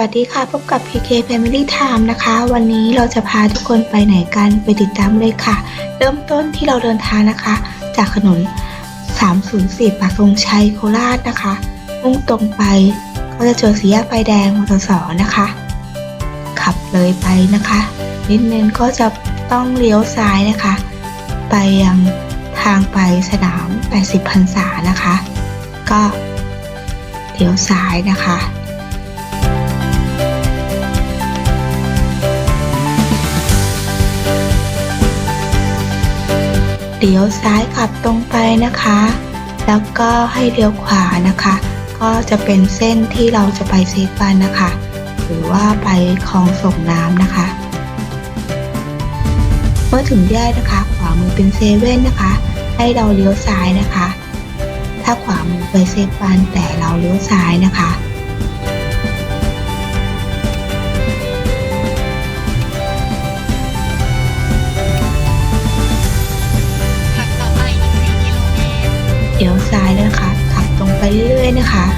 วัสดีค่ะ พบกับ PK Family Time นะคะ วันนี้เราจะพาทุกคนไปไหนกัน ไปติดตามเลยค่ะ เริ่มต้นที่เราเดินทางนะคะ จากถนน 304ปากธงชัยโคราชนะคะ มุ่งตรงไปก็จะเจอสีแยกไฟแดงมอเตอร์สนะคะ ขับเลยไปนะคะ นิดนึงก็จะต้องเลี้ยวซ้ายนะคะ ไปยังทางไปสนาม 80พรรษานะคะ ก็เลี้ยวซ้ายนะคะ เลี้ยวซ้ายขับตรงไปนะคะ แล้วก็ให้เลี้ยวขวานะคะ ก็จะเป็นเส้นที่เราจะไปเซฟวันนะคะ หรือว่าไปคลองส่งน้ำนะคะ เมื่อถึงแยกนะคะ ขวามือเป็นเซเว่นนะคะ ให้เราเลี้ยวซ้ายนะคะ ถ้าขวามือไปเซฟวันแต่เราเลี้ยวซ้ายนะคะ นะคะ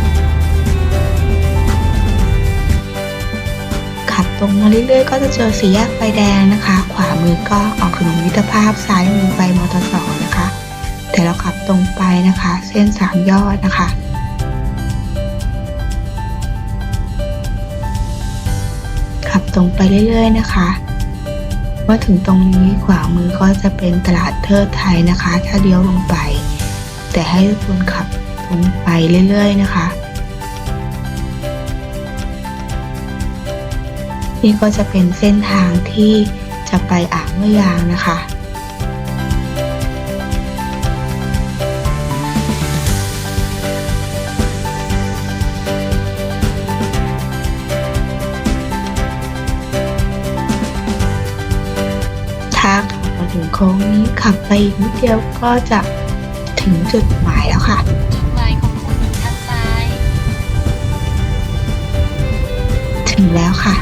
ขับตรงมาเรื่อยๆ ก็จะเจอสี่แยกไฟแดงนะคะ ขวามือก็ออกถนนมิตรภาพซ้ายมือไปมอเตอร์สองนะคะ แต่เราขับตรงไปนะคะ เส้นสามยอดนะคะขับตรงไปเรื่อยๆนะคะ เมื่อถึงตรงนี้ขวามือก็จะเป็นตลาดเทิดไทยนะคะ ถ้าเลี้ยวลงไป แต่ให้ทุกคนขับ รงไปเรื่อยๆนะคะนี่ก็จะเป็นเส้นทางที่จะไปอ่างมะยางนะคะ ถ้าขับมาถึงโค้งนี้ขับไปอีกนิดเดียวก็จะถึงจุดหมายแล้วค่ะ ถึงแล้วค่ะ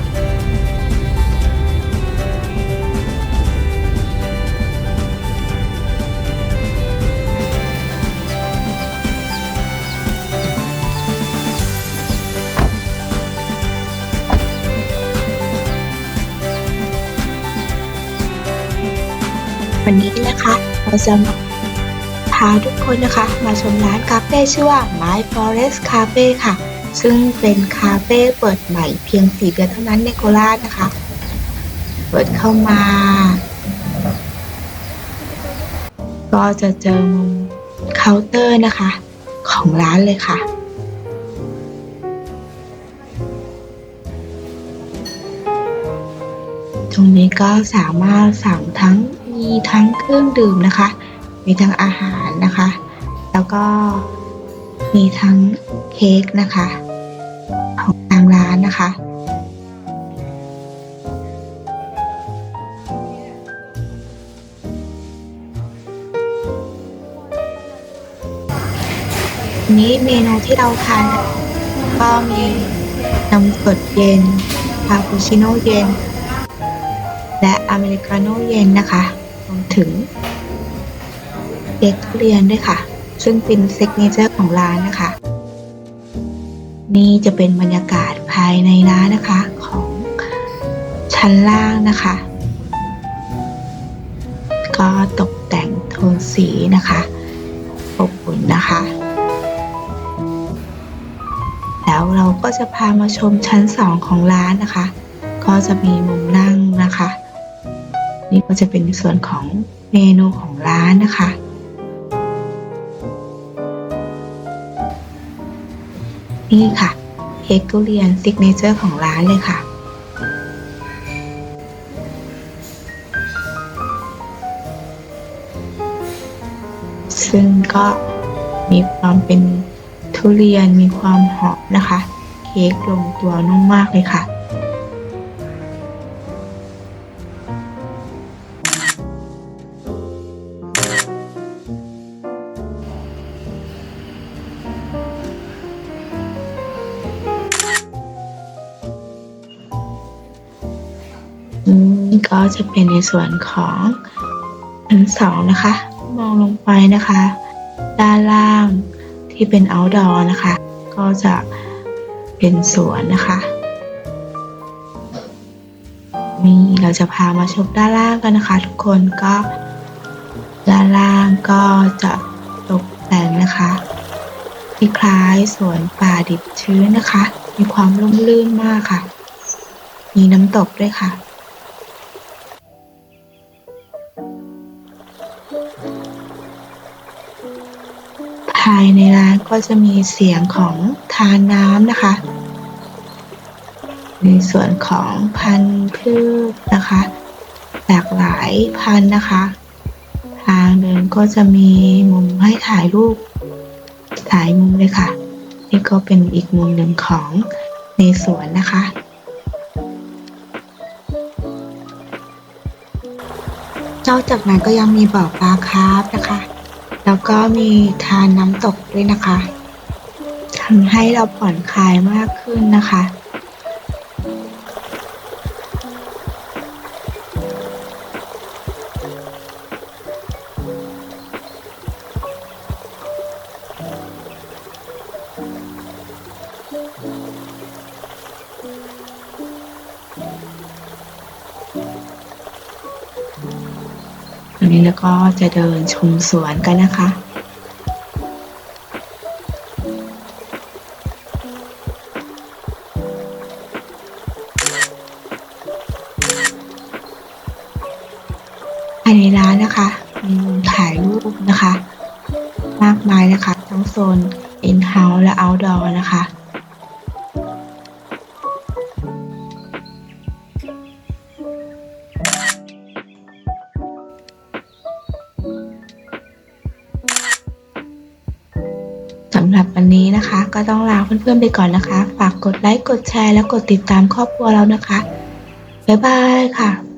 วันนี้นะคะเราจะมาพาทุกคนนะคะ มาชมร้านคาเฟ่ชื่อว่า My Forest Cafe ค่ะ ซึ่งเป็นคาเฟ่เปิดใหม่เพียง4เดือนเท่านั้นในโคราชนะคะ เปิดเข้ามา ก็จะเจอมุมเคาน์เตอร์นะคะ ของร้านเลยค่ะ ตรงนี้ก็สามารถสั่งทั้งมีทั้งเครื่องดื่มนะคะ มีทั้งอาหารนะคะ แล้วก็ มีทั้งเค้กนะคะ ของทางร้านนะคะ นี้เมนูที่เราทานก็มีนมสดเย็นคาปูชิโน่เย็น และอเมริกาโน่เย็นนะคะรวมถึงเค้กทุเรียนด้วยค่ะ ซึ่งเป็นซิกเนเจอร์ของร้านนะคะ นี่จะเป็นบรรยากาศภายในร้านนะคะของชั้นล่างนะคะ ก็ตกแต่งโทนสีนะคะอบอุ่นนะคะ แล้วเราก็จะพามาชมชั้นสองของร้านนะคะ ก็จะมีมุมนั่งนะคะ นี่ก็จะเป็นส่วนของเมนูของร้านนะคะ นี่ค่ะเค้กทุเรียนซิกเนเจอร์ของร้านเลยค่ะ ซึ่งก็มีความเป็นทุเรียนมีความหอมนะคะ เค้กลงตัวนุ่มมากเลยค่ะ ก็จะเป็นในส่วนของชั้นสองนะคะ มองลงไปนะคะ ด้านล่างที่เป็น outdoor นะคะ ก็จะเป็นสวนนะคะนี่เราจะพามาชมด้านล่างกันนะคะ ทุกคนก็ด้านล่างก็จะตกแต่งนะคะคล้ายสวนป่าดิบชื้นนะคะ มีความร่มรื่นมากค่ะ มีน้ำตกด้วยค่ะ ยในร้านก็จะมีเสียงของทานน้ำนะคะ ในส่วนของพันธุ์พืชนะคะ หลากหลายพันธุ์นะคะ ทางเดินก็จะมีมุมให้ถ่ายรูปหลายมุมเลยค่ะ นี่ก็เป็นอีกมุมหนึ่งของในสวนนะคะนอกจากนั้นก็ยังมีบ่อปลาคาร์ฟนะคะ แล้วก็มีทานน้ำตกด้วยนะคะทำให้เราผ่อนคลายมากขึ้นนะคะ วันนี้แล้วก็จะเดินชมสวนกันนะคะภายในร้านนะคะ มีมุมถ่ายรูปนะคะ มากมายนะคะ ทั้งโซน in-house และ outdoor นะคะำหรับวันนี้นะคะ ก็ต้องลาเพื่อนๆไปก่อนนะคะ ฝากกดไลค์กดแชร์และกดติดตามครอบครัวเรานะคะ บ๊ายบายค่ะ